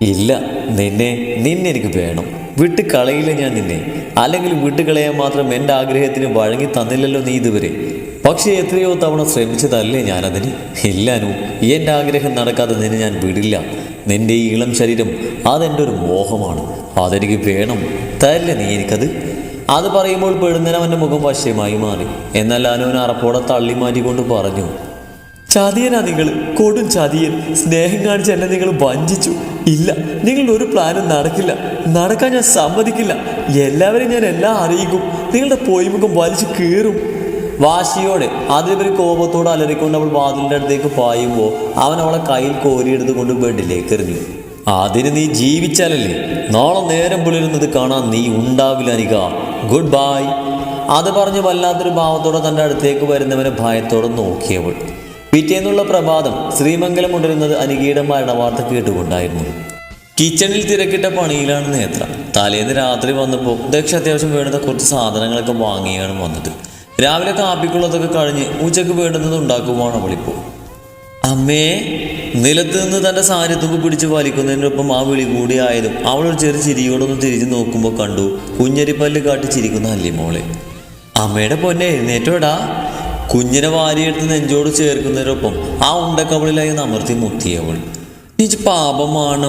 ഇല്ല നിന്നെ എനിക്ക് വേണം. വിട്ട് കളയില്ല ഞാൻ നിന്നെ. അല്ലെങ്കിൽ വിട്ട് കളയാൻ മാത്രം എന്റെ ആഗ്രഹത്തിന് വഴങ്ങി തന്നില്ലല്ലോ നീ ഇതുവരെ. പക്ഷേ എത്രയോ തവണ ശ്രമിച്ചതല്ലേ ഞാനതിന്? ഇല്ലാനു എന്റെ ആഗ്രഹം നടക്കാതെ നിന്നെ ഞാൻ വിടില്ല. നിന്റെ ഈ ഇളം ശരീരം അതെന്റെ ഒരു മോഹമാണ്. അതെനിക്ക് വേണം. തരില്ല നീ എനിക്കത്. അത് പറയുമ്പോൾ പെടുന്നേരം അവന്റെ മുഖം വശ്യമായി മാറി. എന്നാൽ അനുവിനെ അറപ്പോടെ തള്ളി മാറ്റിക്കൊണ്ട് പറഞ്ഞു ചതിയനാ നിങ്ങൾ കൊടും ചതിയൻ. സ്നേഹം കാണിച്ച് എന്നെ നിങ്ങൾ വഞ്ചിച്ചു. ഇല്ല നിങ്ങളുടെ ഒരു പ്ലാനും നടക്കില്ല. നടക്കാൻ ഞാൻ സമ്മതിക്കില്ല. എല്ലാവരെയും ഞാൻ എല്ലാം അറിയിക്കും. നിങ്ങളുടെ പോയിമുഖം വലിച്ചു കീറും. വാശിയോടെ അതിലുപരി കോപത്തോടെ അലറിക്കൊണ്ട് അവൾ വാതിലിന്റെ അടുത്തേക്ക് പായുമ്പോൾ അവൻ അവളെ കയ്യിൽ കോരിയെടുത്ത് കൊണ്ട് ബെഡിലേക്ക് എറിഞ്ഞു. അതിന് നീ ജീവിച്ചാലല്ലേ? നാളെ നേരം പുലരുന്നത് കാണാൻ നീ ഉണ്ടാവില്ല അനിക. Good bye. അത് പറഞ്ഞ് വല്ലാത്തൊരു ഭാവത്തോടെ തന്റെ അടുത്തേക്ക് വരുന്നവനെ ഭയത്തോടെ നോക്കിയവൾ. പിറ്റേന്നുള്ള പ്രഭാതം ശ്രീമംഗലം ഉണരുന്നത് അനികയുടെ മരണവാർത്ത കേട്ടുകൊണ്ടായിരുന്നു. കിച്ചണിൽ തിരക്കിട്ട പണിയിലാണ് നേത്ര. തലേന്ന് രാത്രി വന്നപ്പോൾ ദക്ഷ അത്യാവശ്യം വേണ്ട കുറച്ച് സാധനങ്ങളൊക്കെ വാങ്ങിയാണ് വന്നത്. രാവിലെ കാപ്പിക്കുള്ളതൊക്കെ കഴിഞ്ഞ് ഉച്ചയ്ക്ക് വേണ്ടുന്നത് ഉണ്ടാക്കുവാണ് അവളിപ്പോൾ അമ്മേ നിലത്ത് നിന്ന് തന്റെ സാരിത്തുമ്പ് പിടിച്ച് വലിക്കുന്നതിനൊപ്പം ആ വിളി കൂടിയായതും അവൾ ഒരു ചെറിയ ചിരിയോടൊന്ന് തിരിഞ്ഞു നോക്കുമ്പോൾ കണ്ടു കുഞ്ഞരിപ്പല്ല് കാട്ടി ചിരിക്കുന്ന അല്ലിമോളെ. അമ്മയുടെ പൊന്നെ എഴുന്നേറ്റോടാ. കുഞ്ഞിനെ വാരിയെടുത്ത് നെഞ്ചോട് ചേർക്കുന്നതിനൊപ്പം ആ ഉണ്ടക്കവളിലായി നമർത്തി മുത്തിയവൾ. നീച്ച് പാപമാണ്.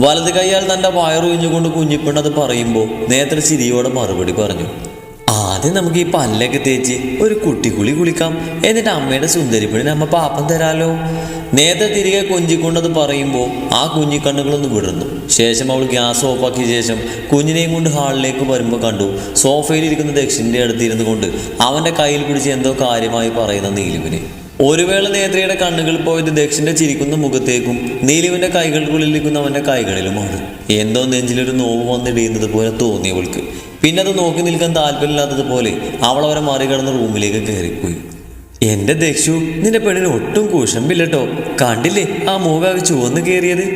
വലത് കൈയാൽ തന്റെ വയറുഞ്ഞുകൊണ്ട് കുഞ്ഞിപ്പെണ്ണത് പറയുമ്പോൾ നേത്ര ചിരിയോടെ മറുപടി പറഞ്ഞു ആദ്യം നമുക്ക് ഈ പല്ലൊക്കെ തേച്ച് ഒരു കുട്ടിക്കുളി കുളിക്കാം. എന്നിട്ട് അമ്മയുടെ സുന്ദരിപ്പിണിന് അമ്മ പാപ്പം തരാലോ. നേരത്തെ തിരികെ കൊഞ്ചിക്കൊണ്ടത് പറയുമ്പോൾ ആ കുഞ്ഞിക്കണ്ണുകളൊന്ന് വിടർന്നു. ശേഷം അവൾ ഗ്യാസ് ഓഫാക്കിയ ശേഷം കുഞ്ഞിനെയും കൊണ്ട് ഹാളിലേക്ക് വരുമ്പോൾ കണ്ടു സോഫയിൽ ഇരിക്കുന്ന ദക്ഷിന്റെ അടുത്തിരുന്നു കൊണ്ട് അവന്റെ കയ്യിൽ പിടിച്ച് എന്തോ കാര്യമായി പറയുന്ന നീലുവിനെ. ഒരു വേള നേത്രയുടെ കണ്ണുകൾ പോയത് ദക്ഷിന്റെ ചിരിക്കുന്ന മുഖത്തേക്കും നീലുവിന്റെ കൈകൾക്കുള്ളിലിരിക്കുന്ന അവന്റെ കൈകളിലുമാണ്. എന്തോ നെഞ്ചിലൊരു നോവ് വന്നിടിയുന്നത് പോലെ തോന്നിയവൾക്ക് പിന്നെ അത് നോക്കി നിൽക്കാൻ താല്പര്യമില്ലാത്തതുപോലെ അവൾ അവരെ മറികടന്ന് റൂമിലേക്ക് കയറിപ്പോയി. എന്റെ ദക്ഷു നിന്റെ പെണ്ണിന് ഒട്ടും കൂശമ്പില്ലട്ടോ. കണ്ടില്ലേ ആ മുഖാകെ ചുവന്ന് കയറിയത്?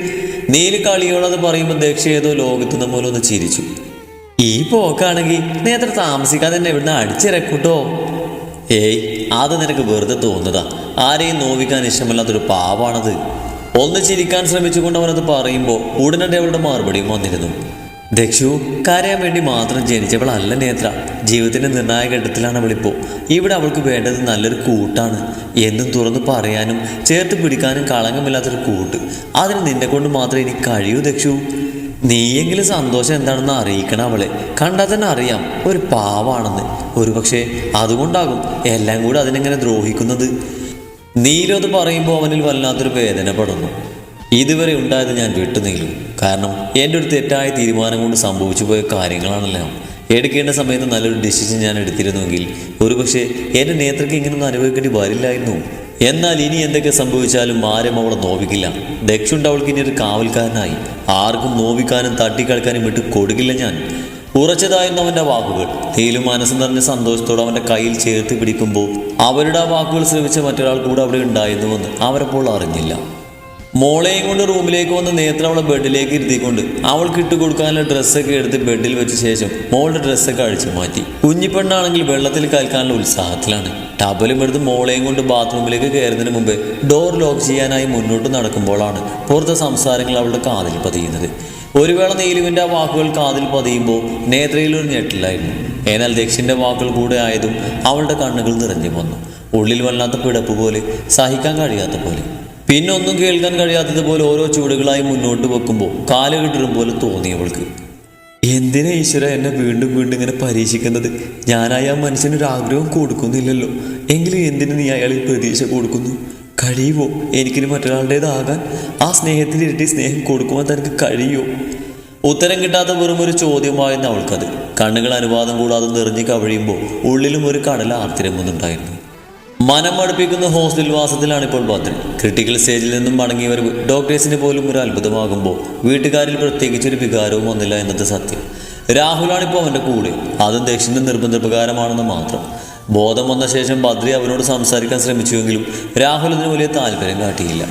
നീൽ കളിയോളത് പറയുമ്പോൾ ദക്ഷ ഏതോ ലോകത്തുന്ന പോലെ ഒന്ന് ചിരിച്ചു. ഈ പോക്കാണെങ്കിൽ നീ അത്ര താമസിക്കാതെ തന്നെ ഇവിടുന്ന് അടിച്ചിറക്കൂട്ടോ. ഏയ് അത് നിനക്ക് വെറുതെ തോന്നുന്നതാ. ആരെയും നോവിക്കാൻ ഇഷ്ടമില്ലാത്തൊരു പാവാണത്. ഒന്ന് ചിരിക്കാൻ ശ്രമിച്ചുകൊണ്ട് അവനത് പറയുമ്പോൾ ഉടനടി അവളുടെ മറുപടിയും വന്നിരുന്നു. ദക്ഷു കരയാൻ വേണ്ടി മാത്രം ജനിച്ചവളല്ല നേത്ര. ജീവിതത്തിന്റെ നിർണായക ഘട്ടത്തിലാണ് അവളിപ്പോൾ ഇവിടെ അവൾക്ക് വേണ്ടത് നല്ലൊരു കൂട്ടാണ്. എന്നും തുറന്നു പറയാനും ചേർത്ത് പിടിക്കാനും കളങ്കമില്ലാത്തൊരു കൂട്ട്. അതിന് നിന്നെ കൊണ്ട് മാത്രമേ എനിക്ക് കഴിയൂ ദക്ഷു. നീയെങ്കിലും സന്തോഷം എന്താണെന്ന് അറിയിക്കണം അവളെ. കണ്ടാൽ തന്നെ അറിയാം. ഒരു പാവാണെന്ന്. ഒരു പക്ഷേ അതുകൊണ്ടാകും എല്ലാം കൂടെ അതിനെങ്ങനെ ദ്രോഹിക്കുന്നത്? നീലത് പറയുമ്പോൾ അവനിൽ വല്ലാത്തൊരു വേദന പടുന്നു ഇതുവരെ ഉണ്ടായത് ഞാൻ വിട്ടുനീളും കാരണം എന്റെ ഒരു തെറ്റായ തീരുമാനം കൊണ്ട് സംഭവിച്ചു പോയ കാര്യങ്ങളാണല്ലോ. എടുക്കേണ്ട സമയത്ത് നല്ലൊരു ഡിസിഷൻ ഞാൻ എടുത്തിരുന്നുവെങ്കിൽ ഒരുപക്ഷെ എന്റെ നേത്രയ്ക്ക് ഇങ്ങനൊന്നും അനുഭവിക്കേണ്ടി വരില്ലായിരുന്നു. എന്നാൽ ഇനി എന്തൊക്കെ സംഭവിച്ചാലും ആരും അവളെ നോവിക്കില്ല. ദക്ഷുണ്ട് അവൾക്ക് ഇനി ഒരു കാവൽക്കാരനായി. ആർക്കും നോവിക്കാനും തട്ടിക്കളിക്കാനും വിട്ട് കൊടുക്കില്ല ഞാൻ. ഉറച്ചതായിരുന്നു അവന്റെ വാക്കുകൾ. തേലും മനസ്സ് നിറഞ്ഞ സന്തോഷത്തോടെ അവന്റെ കയ്യിൽ ചേർത്ത് പിടിക്കുമ്പോൾ അവരുടെ ആ വാക്കുകൾ ശ്രമിച്ച മറ്റൊരാൾ കൂടെ അവിടെ ഉണ്ടായിരുന്നുവെന്ന് അവരപ്പോൾ അറിഞ്ഞില്ല. മോളെയും കൊണ്ട് റൂമിലേക്ക് വന്ന് നേത്ര അവളെ ബെഡിലേക്ക് ഇരുത്തിക്കൊണ്ട് അവൾക്ക് ഇട്ട് കൊടുക്കാനുള്ള ഡ്രസ്സൊക്കെ എടുത്ത് ബെഡിൽ വെച്ച ശേഷം മോളുടെ ഡ്രസ്സൊക്കെ അഴിച്ചു മാറ്റി. കുഞ്ഞിപ്പെണ്ണാണെങ്കിൽ വെള്ളത്തിൽ കൽക്കാനുള്ള ഉത്സാഹത്തിലാണ്. ടബലും എടുത്ത് മോളെയും കൊണ്ട് ബാത്റൂമിലേക്ക് കയറുന്നതിന് മുമ്പ് ഡോർ ലോക്ക് ചെയ്യാനായി മുന്നോട്ട് നടക്കുമ്പോഴാണ് പുറത്തെ സംസാരങ്ങൾ അവളുടെ കാതിൽ പതിയുന്നത്. ഒരു വേള നീലുവിന്റെ ആ വാക്കുകൾ കാതിൽ പതിയുമ്പോൾ നേത്രയിൽ ഒരു ഞെട്ടിലായിരുന്നു. എന്നാൽ ദക്ഷിന്റെ വാക്കുകൾ കൂടെ ആയതും അവളുടെ കണ്ണുകൾ നിറഞ്ഞു വന്നു. ഉള്ളിൽ വല്ലാത്ത പിടപ്പ് പോലെ സഹിക്കാൻ കഴിയാത്ത പോലെ. പിന്നെ ഒന്നും കേൾക്കാൻ കഴിയാത്തതുപോലെ ഓരോ ചുവടുകളായി മുന്നോട്ട് വെക്കുമ്പോൾ കാലുകിട്ടും പോലെ തോന്നി അവൾക്ക്. എന്തിനാ ഈശ്വര എന്നെ വീണ്ടും വീണ്ടും ഇങ്ങനെ പരീക്ഷിക്കുന്നത്? ഞാനായ ആ മനുഷ്യനൊരു ആഗ്രഹം കൊടുക്കുന്നില്ലല്ലോ. എങ്കിലും എന്തിനു നീ അയാളിൽ പ്രതീക്ഷ കൊടുക്കുന്നു? കഴിയുമോ എനിക്കിനി മറ്റൊരാളുടേതാകാൻ? ആ സ്നേഹത്തിൽ ഇരട്ടി സ്നേഹം കൊടുക്കുവാൻ തനിക്ക് കഴിയുമോ ഉത്തരം കിട്ടാത്ത വെറും ഒരു ചോദ്യമായിരുന്നു അവൾക്കത്. കണ്ണുകൾ അനുവാദം കൂടാതെ നിറഞ്ഞു കവഴിയുമ്പോൾ ഉള്ളിലും ഒരു കടല ആർത്തിരങ്ങുന്നുണ്ടായിരുന്നു മനം അടുപ്പിക്കുന്ന ഹോസ്റ്റൽ വാസത്തിലാണ് ഇപ്പോൾ ബാത്രി ക്രിട്ടിക്കൽ സ്റ്റേജിൽ നിന്നും മടങ്ങിയവർ ഡോക്ടേഴ്സിന് പോലും ഒരു അത്ഭുതമാകുമ്പോൾ വീട്ടുകാരിൽ പ്രത്യേകിച്ചൊരു വികാരവും വന്നില്ല എന്നത് സത്യം. രാഹുലാണിപ്പോൾ അവന്റെ കൂടെ. അതും ദക്ഷിണ നിർബന്ധപ്രകാരമാണെന്ന് മാത്രം. ബോധം വന്ന ശേഷം ബദ്രി അവനോട് സംസാരിക്കാൻ ശ്രമിച്ചുവെങ്കിലും രാഹുൽ അതിന് വലിയ താല്പര്യം കാട്ടിയില്ല.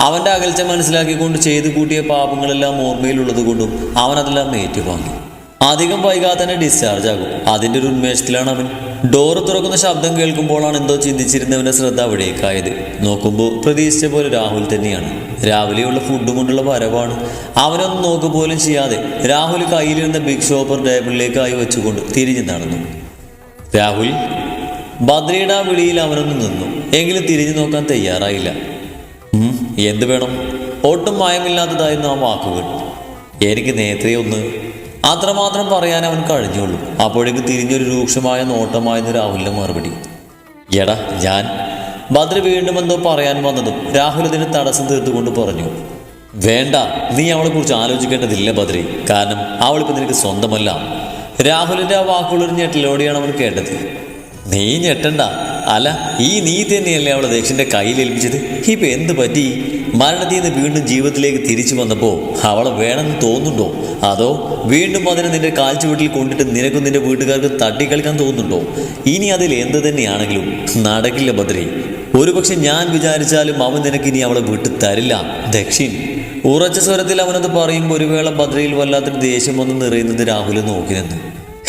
അവന്റെ അകൽച്ച മനസ്സിലാക്കിക്കൊണ്ട് ചെയ്തു കൂട്ടിയ പാപങ്ങളെല്ലാം ഓർമ്മയിലുള്ളത് കൊണ്ടും അവൻ അതെല്ലാം ഏറ്റുവാങ്ങി. അധികം വൈകാതെ തന്നെ ഡിസ്ചാർജ് ആകും. അതിന്റെ ഒരു ഉന്മേഷത്തിലാണ് അവൻ ഡോറ് തുറക്കുന്ന ശബ്ദം കേൾക്കുമ്പോഴാണ് എന്തോ ചിന്തിച്ചിരുന്നവന്റെ ശ്രദ്ധ അവിടേക്കായത്. നോക്കുമ്പോൾ പ്രതീക്ഷിച്ച പോലെ രാഹുൽ തന്നെയാണ്. രാവിലെയുള്ള ഫുഡ് കൊണ്ടുള്ള വരവാണ്. അവനൊന്നും നോക്കുക പോലും ചെയ്യാതെ രാഹുൽ കയ്യിലിരുന്ന ബിഗ് ഷോപ്പർ ടേബിളിലേക്കായി വെച്ചുകൊണ്ട് തിരിഞ്ഞു നടന്നു. രാഹുൽ ബദ്രിയുടെ ആ വിളിയിൽ അവനൊന്ന് നിന്നു. എങ്കിലും തിരിഞ്ഞു നോക്കാൻ തയ്യാറായില്ല. എന്ത് വേണം? ഒട്ടും മയമില്ലാത്തതായിരുന്നു ആ വാക്കുകൾ. എനിക്ക് നേരത്തെ ഒന്ന് അത്രമാത്രം പറയാൻ അവൻ കഴിഞ്ഞുള്ളൂ. അപ്പോഴേക്ക് തിരിഞ്ഞൊരു രൂക്ഷമായ നോട്ടമായിരുന്നു രാഹുലിന്റെ മറുപടി. എടാ ഞാൻ ഭദ്ര വീണ്ടും എന്തോ പറയാൻ വന്നതും രാഹുൽ ഇതിന് തടസ്സം തീർത്തുകൊണ്ട് പറഞ്ഞു. വേണ്ട നീ അവളെ കുറിച്ച് ആലോചിക്കേണ്ടതില്ല ബദ്രി. കാരണം അവളിപ്പോൾ നിനക്ക് സ്വന്തമല്ല. രാഹുലിന്റെ ആ വാക്കുകളൊരു ഞെട്ടലോടെയാണ് അവൻ കേട്ടത്. നീ ഞെട്ടണ്ട. അല്ല ഈ നീ തന്നെയല്ലേ അവളെ ദക്ഷിന്റെ കയ്യിൽ ഏൽപ്പിച്ചത്? ഇപ്പൊ എന്ത് പറ്റി? മരണത്തിൽ നിന്ന് വീണ്ടും ജീവിതത്തിലേക്ക് തിരിച്ചു വന്നപ്പോൾ അവളെ വേണമെന്ന് തോന്നുന്നുണ്ടോ? അതോ വീണ്ടും അതിനെ നിന്റെ കാൽച്ചുവട്ടിൽ കൊണ്ടിട്ട് നിനക്കും നിന്റെ വീട്ടുകാർക്ക് തട്ടിക്കളിക്കാൻ തോന്നുന്നുണ്ടോ? ഇനി അതിൽ എന്ത് തന്നെയാണെങ്കിലും നടക്കില്ല ബദ്രി ഒരുപക്ഷെ ഞാൻ വിചാരിച്ചാലും അവൻ നിനക്ക് ഇനി അവളെ വിട്ടു തരില്ല ദക്ഷിൻ. ഉറച്ച സ്വരത്തിൽ അവനത് പറയുമ്പോൾ ഒരു വേള ബദ്രയിൽ വല്ലാത്തൊരു ദേഷ്യം വന്ന് നിറയുന്നത് രാഹുൽ നോക്കി നിന്ന്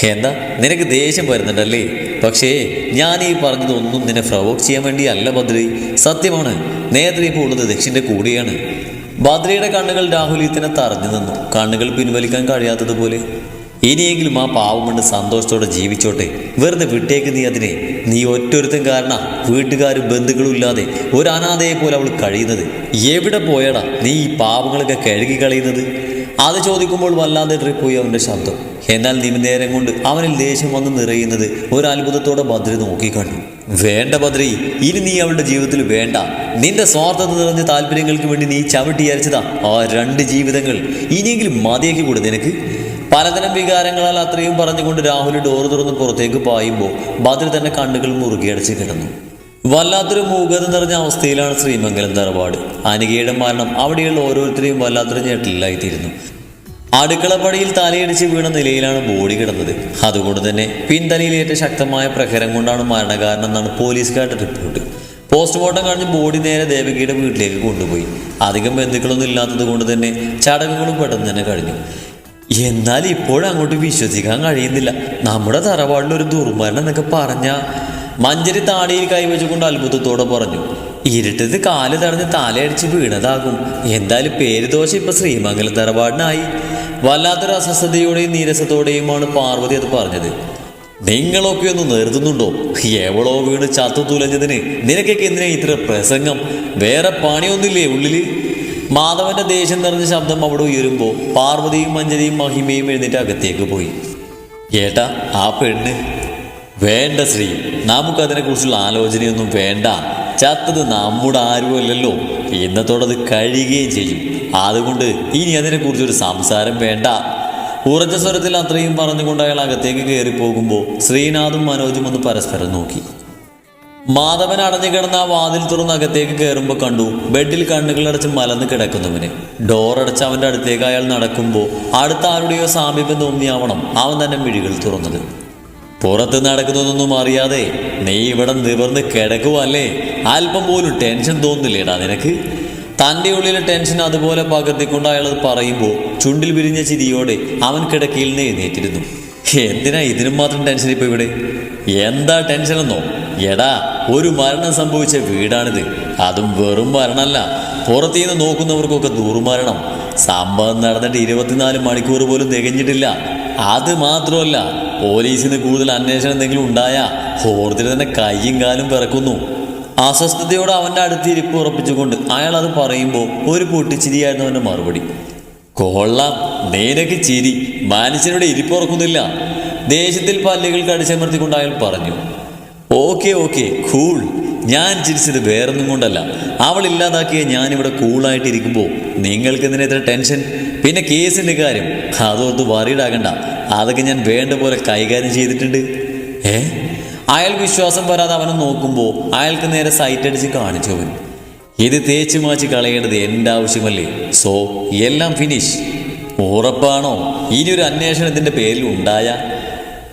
എന്താ? നിനക്ക് ദേഷ്യം വരുന്നുണ്ടല്ലേ? പക്ഷേ ഞാൻ ഈ പറഞ്ഞതൊന്നും നിന്നെ പ്രവോക്ക് ചെയ്യാൻ വേണ്ടിയല്ല ബദ്രി സത്യമാണ് നേരത്തെ ഇപ്പോൾ ഉള്ളത് ദക്ഷിന്റെ കൂടെയാണ്. ബദ്രിയുടെ കണ്ണുകൾ രാഹുലീത്തിനെ തറഞ്ഞു നിന്നു. കണ്ണുകൾ പിൻവലിക്കാൻ കഴിയാത്തതുപോലെ. ഇനിയെങ്കിലും ആ പാവം കൊണ്ട് സന്തോഷത്തോടെ ജീവിച്ചോട്ടെ. വെറുതെ വിട്ടേക്ക് നീ അതിനെ. നീ ഒറ്റൊരുത്തൻ കാരണം വീട്ടുകാരും ബന്ധുക്കളും ഇല്ലാതെ ഒരു അനാഥയെ പോലെ അവൾ കഴിയുന്നത്. എവിടെ പോയടാ നീ ഈ പാവങ്ങളൊക്കെ കഴുകി കളയുന്നത്? അത് ചോദിക്കുമ്പോൾ വല്ലാതെ പോയി അവന്റെ ശബ്ദം. എന്നാൽ നിമിനേരം കൊണ്ട് അവനിൽ ദേഷ്യം വന്ന് നിറയുന്നത് ഒരു അത്ഭുതത്തോടെ ബദ്രി നോക്കിക്കണ്ടു വേണ്ട ബദ്രി ഇനി നീ അവളുടെ ജീവിതത്തിൽ വേണ്ട. നിന്റെ സ്വാർത്ഥത നിറഞ്ഞ താല്പര്യങ്ങൾക്ക് വേണ്ടി നീ ചവിട്ടി അരച്ചതാ ആ രണ്ട് ജീവിതങ്ങൾ. ഇനിയെങ്കിലും മതിയാക്കി കൂടെ നിനക്ക്. പലതരം വികാരങ്ങളാൽ അത്രയും പറഞ്ഞുകൊണ്ട് രാഹുൽ ഡോർ തുറന്ന് പുറത്തേക്ക് പായുമ്പോൾ ബദ്രി തന്നെ കണ്ണുകൾ മുറുകിയടച്ച് കിടന്നു. വല്ലാത്തൊരു മൂകത നിറഞ്ഞ അവസ്ഥയിലാണ് ശ്രീമംഗലം തറവാട്. അനികയുടെ മരണം അവിടെയുള്ള ഓരോരുത്തരെയും വല്ലാത്തൊരു ഞെട്ടിലായിത്തീരുന്നു അടുക്കളപ്പടിയിൽ തലയിടിച്ച് വീണ നിലയിലാണ് ബോഡി കിടന്നത്. അതുകൊണ്ട് തന്നെ പിൻതലയിലേറ്റ ശക്തമായ പ്രഹരം കൊണ്ടാണ് മരണകാരണം എന്നാണ് പോലീസുകാരുടെ റിപ്പോർട്ട്. പോസ്റ്റ്മോർട്ടം കഴിഞ്ഞ് ബോഡി നേരെ ദേവകിയുടെ വീട്ടിലേക്ക് കൊണ്ടുപോയി. അധികം ബന്ധുക്കളൊന്നും ഇല്ലാത്തത് കൊണ്ട് തന്നെ ചടങ്ങുകളും പെട്ടെന്ന് തന്നെ കഴിഞ്ഞു. എന്നാൽ ഇപ്പോഴും അങ്ങോട്ട് വിശ്വസിക്കാൻ കഴിയുന്നില്ല. നമ്മുടെ തറവാടിൽ ഒരു ദുർമരണം എന്നൊക്കെ പറഞ്ഞ മഞ്ചരി താടിയിൽ കൈവച്ചുകൊണ്ട് അത്ഭുതത്തോടെ പറഞ്ഞു ഇരുട്ടത്ത് കാൽ തടഞ്ഞ് തലയടിച്ച് വീണതാകും. എന്തായാലും പേര് ദോഷം ഇപ്പൊ ശ്രീമംഗലം തറവാടിനായി. വല്ലാത്തൊരു അസ്വസ്ഥതയോടെയും നീരസത്തോടെയുമാണ് പാർവതി അത് പറഞ്ഞത്. നിങ്ങളൊക്കെ ഒന്ന് നിർത്തുന്നുണ്ടോ? എവളോ വീണ് ചത്തു തുലഞ്ഞതിന്? നിനക്കൊക്കെ എന്തിനാ ഇത്ര പ്രസംഗം? വേറെ പണിയൊന്നുമില്ലേ ഉള്ളിൽ? മാധവന്റെ ദേഷ്യം നിറഞ്ഞ ശബ്ദം അവിടെ ഉയരുമ്പോൾ പാർവതിയും മഞ്ജരിയും മഹിമയും എഴുന്നേറ്റ് അകത്തേക്ക് പോയി. ഏട്ടാ ആ പെണ്ണ് വേണ്ട ശ്രീ. നമുക്കതിനെക്കുറിച്ചുള്ള ആലോചനയൊന്നും വേണ്ട. ചത്തത് നമ്മുടെ ആരുമല്ലല്ലോ. ഇന്നത്തോടെ അത് കഴിയുകയും ചെയ്യും. അതുകൊണ്ട് ഇനി അതിനെക്കുറിച്ചൊരു സംസാരം വേണ്ട. ഉറച്ച സ്വരത്തിൽ അത്രയും പറഞ്ഞുകൊണ്ട് അയാൾ അകത്തേക്ക് കയറി പോകുമ്പോൾ ശ്രീനാഥും മനോജും ഒന്ന് പരസ്പരം നോക്കി. മാധവൻ അടഞ്ഞു കിടന്ന ആ വാതിൽ തുറന്ന് അകത്തേക്ക് കയറുമ്പോൾ കണ്ടു ബെഡിൽ കണ്ണുകളടച്ച് മലന്ന് കിടക്കുന്നവനെ. ഡോറടച്ച് അവന്റെ അടുത്തേക്ക് അയാൾ നടക്കുമ്പോൾ അടുത്ത ആരുടെയോ സാമീപ്യം തോന്നിയാവണം അവൻ തന്നെ മിഴികൾ തുറന്നത്. പുറത്ത് നടക്കുന്നതൊന്നും അറിയാതെ നീ ഇവിടെ നിവർന്ന് കിടക്കുവല്ലേ അല്പം പോലും ടെൻഷൻ തോന്നുന്നില്ലേടാ നിനക്ക്? തന്റെ ഉള്ളിലെ ടെൻഷൻ അതുപോലെ പകർത്തിക്കൊണ്ട് അയാൾ അത് പറയുമ്പോൾ ചുണ്ടിൽ വിരിഞ്ഞ ചിരിയോടെ അവൻ കിടക്കയിൽ നിന്ന് എഴുന്നേറ്റിരുന്നു. എന്തിനാ ഇതിനും മാത്രം ടെൻഷൻ ഇപ്പോൾ ഇവിടെ? എന്താ ടെൻഷനെന്നോ എടാ ഒരു മരണം സംഭവിച്ച വീടാണിത്. അതും വെറും മരണമല്ല. പുറത്തുനിന്ന് നോക്കുന്നവർക്കൊക്കെ ദുർമരണം. സംഭവം നടന്നിട്ട് ഇരുപത്തിനാല് മണിക്കൂർ പോലും തികഞ്ഞിട്ടില്ല. അത് മാത്രമല്ല പോലീസിന് കൂടുതൽ അന്വേഷണം എന്തെങ്കിലും ഉണ്ടായാൽ ഹോർത്തിൽ തന്നെ കയ്യും കാലും പിറക്കുന്നു. അസ്വസ്ഥതയോടെ അവന്റെ അടുത്ത് ഇരിപ്പ് ഉറപ്പിച്ചുകൊണ്ട് അയാൾ അത് പറയുമ്പോൾ ഒരു പൊട്ടിച്ചിരിയായിരുന്നു അവന്റെ മറുപടി. കൊള്ളാം നേരക്ക് ചിരി. മനുഷ്യരുടെ ഇരിപ്പുറക്കുന്നില്ല ദേഷ്യത്തിൽ പല്ലുകൾ കടിച്ചമർത്തിക്കൊണ്ട് അയാൾ പറഞ്ഞു ഓക്കെ ഓക്കെ കൂൾ. ഞാൻ ചിരിച്ചത് വേറൊന്നും കൊണ്ടല്ല. അവൾ ഇല്ലാതാക്കിയ ഞാനിവിടെ കൂളായിട്ടിരിക്കുമ്പോൾ നിങ്ങൾക്ക് എന്തിനാ ടെൻഷൻ? പിന്നെ കേസിന്റെ കാര്യം. അതോർത്ത് വറീഡാകണ്ട അതൊക്കെ ഞാൻ വേണ്ട പോലെ കൈകാര്യം ചെയ്തിട്ടുണ്ട്. ഏ? അയാൾ വിശ്വാസം വരാതെ അവനെ നോക്കുമ്പോൾ അയാൾക്ക് നേരെ സൈറ്റ് അടിച്ച് കാണിച്ചു അവൻ. ഇത് തേച്ച് മാച്ച് കളയേണ്ടത് എന്റെ ആവശ്യമല്ലേ? സോ എല്ലാം ഫിനിഷ് ഉറപ്പാണോ? ഇനി ഇനിയൊരു അന്വേഷണത്തിന്റെ പേരിൽ ഉണ്ടായ?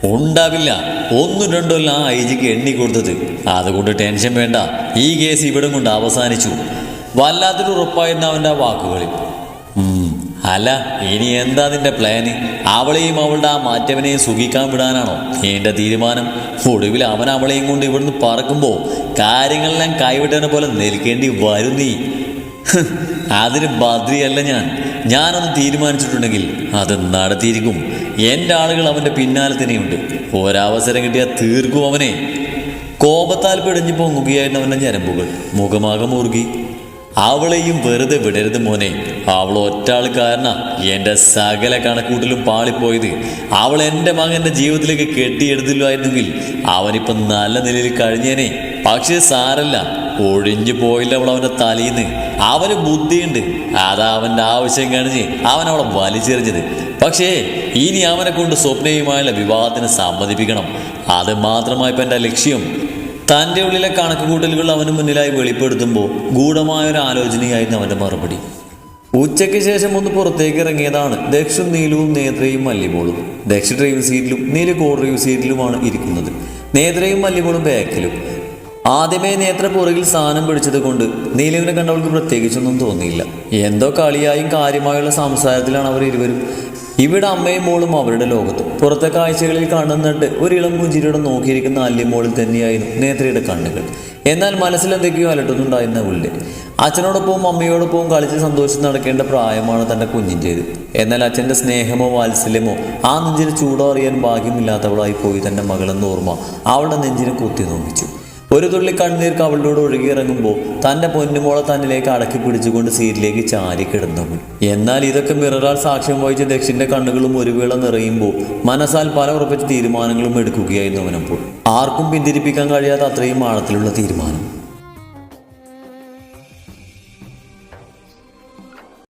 ഉണ്ടാവില്ല. ഒന്നും രണ്ടോ അല്ല ആ ഐ ജിക്ക് എണ്ണി കൊടുത്തത്. അതുകൊണ്ട് ടെൻഷൻ വേണ്ട. ഈ കേസ് ഇവിടം കൊണ്ട് അവസാനിച്ചു. വല്ലാത്തൊരു ഉറപ്പായിരുന്നു അവന്റെ ആ വാക്കുകളിൽ. അല്ല ഇനി എന്താ നിന്റെ പ്ലാന് അവളെയും അവളുടെ ആ മാറ്റവനെയും സുഖിക്കാൻ വിടാനാണോ? എന്റെ തീരുമാനം. ഒടുവിൽ അവൻ അവളെയും കൊണ്ട് ഇവിടുന്ന് പറക്കുമ്പോൾ കാര്യങ്ങളെല്ലാം കൈവിട്ടതിനെ പോലെ നിൽക്കേണ്ടി വരും നീ. അതിന് ബദ്രിയല്ല ഞാൻ. ഞാനൊന്ന് തീരുമാനിച്ചിട്ടുണ്ടെങ്കിൽ അത് നടത്തിയിരിക്കും. എന്റെ ആളുകൾ അവന്റെ പിന്നാലെ തന്നെയുണ്ട്. ഒരവസരം കിട്ടിയാൽ തീർക്കും അവനെ. കോപത്താൽ പിടഞ്ഞു പൊങ്ങുകയായിരുന്നു അവന്റെ ഞരമ്പുകൾ. മുഖമാകെ മുറുകി. അവളെയും വെറുതെ വിടരുത് മോനെ. അവൾ ഒറ്റാൾ കാരണ എന്റെ സകല കണക്കൂട്ടിലും പാളിപ്പോയത്. അവൾ എന്റെ മകന്റെ ജീവിതത്തിലേക്ക് കെട്ടിയെടുത്തില്ലായിരുന്നെങ്കിൽ അവനിപ്പം നല്ല നിലയിൽ കഴിഞ്ഞേനെ. പക്ഷേ സാരല്ല. ഒഴിഞ്ഞു പോയില്ല അവൾ അവന്റെ തലയിന്ന്. അവന് ബുദ്ധിയുണ്ട്. അതാ അവന്റെ ആവശ്യം കാണിച്ച് അവൻ അവളെ വലിച്ചെറിഞ്ഞത്. പക്ഷേ ഇനി അവനെ കൊണ്ട് സ്വപ്നയുമായുള്ള വിവാഹത്തിന് സമ്മതിപ്പിക്കണം. അത് മാത്രമായി എന്റെ ലക്ഷ്യം. തന്റെ ഉള്ളിലെ കണക്ക് കൂട്ടലുകൾ അവന് മുന്നിലായി വെളിപ്പെടുത്തുമ്പോൾ ഗൂഢമായ ഒരു ആലോചനയായിരുന്നു അവന്റെ മറുപടി. ഉച്ചയ്ക്ക് ശേഷം ഒന്ന് പുറത്തേക്ക് ഇറങ്ങിയതാണ്. ദക്ഷും നീലുവും നേത്രയും മല്ലിബോളും ദക്ഷ ഡ്രൈവ് സീറ്റിലും നീല കോ ഡ്രൈവ് സീറ്റിലുമാണ് ഇരിക്കുന്നത്. നേത്രയും മല്ലിബോളും ബാക്കിലും. ആദ്യമേ നേത്ര പുറകിൽ സ്ഥാനം പിടിച്ചത് കൊണ്ട് നീലുവിനെ കണ്ടവൾക്ക് പ്രത്യേകിച്ചൊന്നും തോന്നിയില്ല. എന്തോ കളിയായും കാര്യമായുള്ള സംസാരത്തിലാണ് അവർ ഇരുവരും ഇവിടെ അമ്മയും മോളും അവരുടെ ലോകത്ത്. പുറത്തെ കാഴ്ചകളിൽ കാണുന്നുണ്ട്. ഒരിളം പുഞ്ചിരിയോടെ നോക്കിയിരിക്കുന്ന അല്ലിമോളിൽ തന്നെയായിരുന്നു നേത്രയുടെ കണ്ണുകൾ. എന്നാൽ മനസ്സിലെന്തൊക്കെയോ അലട്ടുന്നുണ്ടായിരുന്ന പുള്ളി അച്ഛനോടൊപ്പവും അമ്മയോടൊപ്പവും കളിച്ച് സന്തോഷിച്ച് നടക്കേണ്ട പ്രായമാണ് തന്റെ കുഞ്ഞിന്റേത്. എന്നാൽ അച്ഛന്റെ സ്നേഹമോ വാത്സല്യമോ ആ നെഞ്ചിന് ചൂടോ അറിയാൻ ഭാഗ്യമില്ലാത്തവളായി പോയി തന്റെ മകളെന്ന് ഓർമ്മ അവളുടെ നെഞ്ചിനെ കുത്തി നോക്കിച്ചു ഒരു തുള്ളി കണ്ണീർക്ക് കവളിലൂടെ ഒഴുകിയിറങ്ങുമ്പോൾ തന്റെ പൊന്നുമോളെ തന്നിലേക്ക് അടക്കി പിടിച്ചുകൊണ്ട് സീറ്റിലേക്ക് ചാരി കിടന്നു എന്നാൽ ഇതൊക്കെ മിററാൽ സാക്ഷ്യം വഹിച്ച ദക്ഷിന്റെ കണ്ണുകളും ഒരു വേള നിറയുമ്പോൾ മനസ്സാൽ പല ഉറപ്പിച്ച തീരുമാനങ്ങളും എടുക്കുകയായിരുന്നു അവനപ്പോൾ. ആർക്കും പിന്തിരിപ്പിക്കാൻ കഴിയാത്ത അത്രയും ആഴത്തിലുള്ള തീരുമാനം.